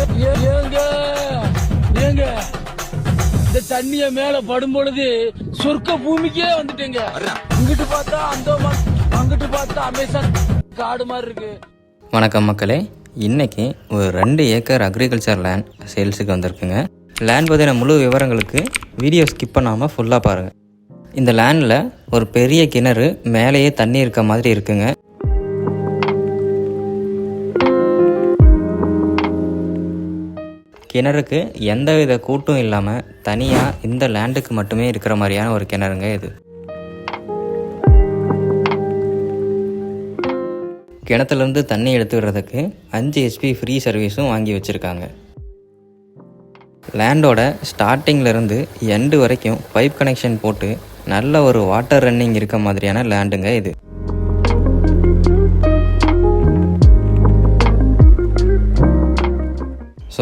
ஏங்க ஏங்க. இந்த தண்ணிய மேல படும் பொழுது சொர்க்க பூமிக்கே வந்துட்டேங்க. இங்கிட்டு பார்த்தா அந்தோமான் அங்கிட்டு பார்த்தா அமேசான் காடு மாதிரி இருக்கு. வணக்கம் மக்களே. இன்னைக்கு ஒரு ரெண்டு ஏக்கர் அக்ரிகல்ச்சர் லேண்ட் சேல்ஸுக்கு வந்திருக்குங்க. லேண்ட் பற்றின முழு விவரங்களுக்கு வீடியோ ஸ்கிப் பண்ணாமல் ஃபுல்லாக பாருங்கள் இந்த லேண்டில் ஒரு பெரிய கிணறு மேலேயே தண்ணி இருக்க மாதிரி இருக்குங்க. கிணறுக்கு எந்தவித கூட்டும் இல்லாமல் தனியாக இந்த லேண்டுக்கு மட்டுமே இருக்கிற மாதிரியான ஒரு கிணறுங்க இது. கிணத்துலேருந்து தண்ணி எடுத்துக்கிறதுக்கு அஞ்சு ஹெச்பி ஃப்ரீ சர்வீஸும் வாங்கி வச்சுருக்காங்க. லேண்டோட ஸ்டார்டிங்லேருந்து எண்டு வரைக்கும் பைப் கனெக்ஷன் போட்டு நல்ல ஒரு வாட்டர் ரன்னிங் இருக்க மாதிரியான லேண்டுங்க இது.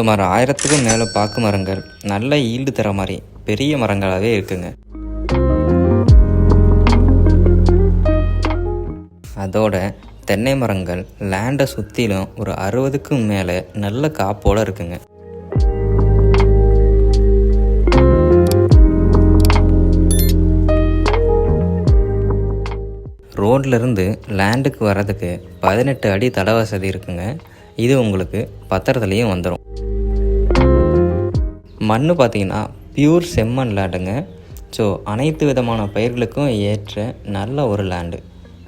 சுமார் ஆயிரத்துக்கும் மேலே பாக்கு மரங்கள் நல்ல ஈல்டு தர மாதிரி பெரிய மரங்களாகவே இருக்குங்க. அதோட தென்னை மரங்கள் லேண்டை சுற்றிலும் ஒரு அறுபதுக்கும் மேலே நல்ல காப்போடு இருக்குங்க. ரோட்லேருந்து லேண்டுக்கு வர்றதுக்கு பதினெட்டு அடி தட வசதி இருக்குங்க. இது உங்களுக்கு பத்திரத்துலேயும் வந்துடும் மண் பார்த்தீங்கன்னா பியூர் செம்மண் லேண்டுங்க ஸோ அனைத்து விதமான பயிர்களுக்கும் ஏற்ற நல்ல ஒரு லேண்டு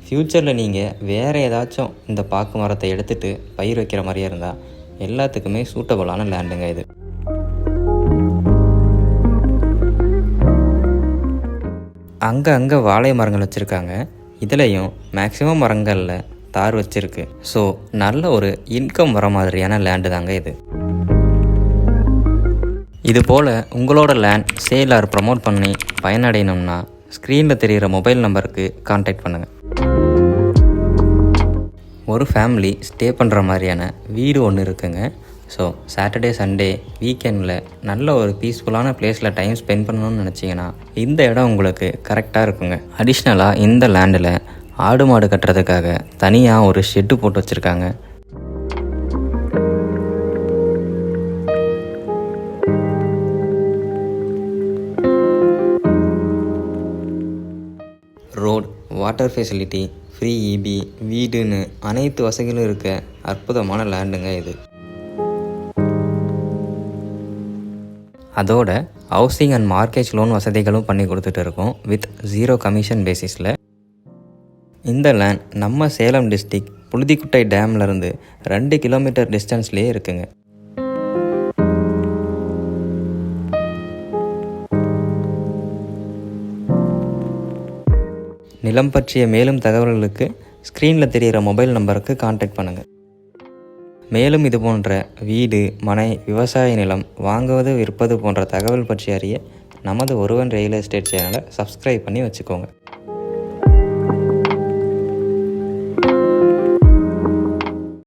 ஃப்யூச்சரில் நீங்கள் வேறு ஏதாச்சும் இந்த பாக்கு மரத்தை எடுத்துகிட்டு பயிர் வைக்கிற மாதிரியே இருந்தால் எல்லாத்துக்குமே சூட்டபுளான லேண்டுங்க இது. அங்கே அங்கே வாழை மரங்கள் வச்சுருக்காங்க. இதுலேயும் மேக்ஸிமம் மரங்களில் தார் வச்சுருக்கு. ஸோ நல்ல ஒரு இன்கம் வர மாதிரியான லேண்டு தாங்க இது. இது போல் உங்களோட லேண்ட் சேல் ஆர் ப்ரமோட் பண்ணி பயனடையணும்னா ஸ்க்ரீனில் தெரிகிற மொபைல் நம்பருக்கு காண்டாக்ட் பண்ணுங்கள் ஒரு ஃபேமிலி ஸ்டே பண்ணுற மாதிரியான வீடு ஒன்று இருக்குங்க. ஸோ சாட்டர்டே சண்டே வீக்கெண்டில் நல்ல ஒரு பீஸ்ஃபுல்லான பிளேஸில் டைம் ஸ்பெண்ட் பண்ணணும்னு நினச்சிங்கன்னா இந்த இடம் உங்களுக்கு கரெக்டாக இருக்குங்க. அடிஷ்னலாக இந்த லேண்டில் ஆடு மாடு கட்டுறதுக்காக தனியாக ஒரு ஷெட்டு போட்டு வச்சுருக்காங்க. Road water facility free EB வீடுன்னு அனைத்து வசதிகளும் இருக்க அற்புதமான லேண்டுங்க இது. அதோட ஹவுசிங் அண்ட் மார்க்கேஜ் லோன் வசதிகளும் பண்ணி கொடுத்துட்டு இருக்கோம் வித் ஜீரோ கமிஷன் பேசிஸில் இந்த லேண்ட் நம்ம சேலம் டிஸ்ட்ரிக் புழுதிக்குட்டை டேம்லேருந்து ரெண்டு கிலோமீட்டர் டிஸ்டன்ஸ்லேயே இருக்குங்க. நிலம் பற்றிய மேலும் தகவல்களுக்கு ஸ்க்ரீனில் தெரிகிற மொபைல் நம்பருக்கு காண்டாக்ட் பண்ணுங்கள் மேலும் இது போன்ற வீடு மனை விவசாய நிலம் வாங்குவது விற்பது போன்ற தகவல் பற்றி அறிய நமது ஒருவன் ரியல் எஸ்டேட் சேனலை சப்ஸ்கிரைப் பண்ணி வச்சுக்கோங்க.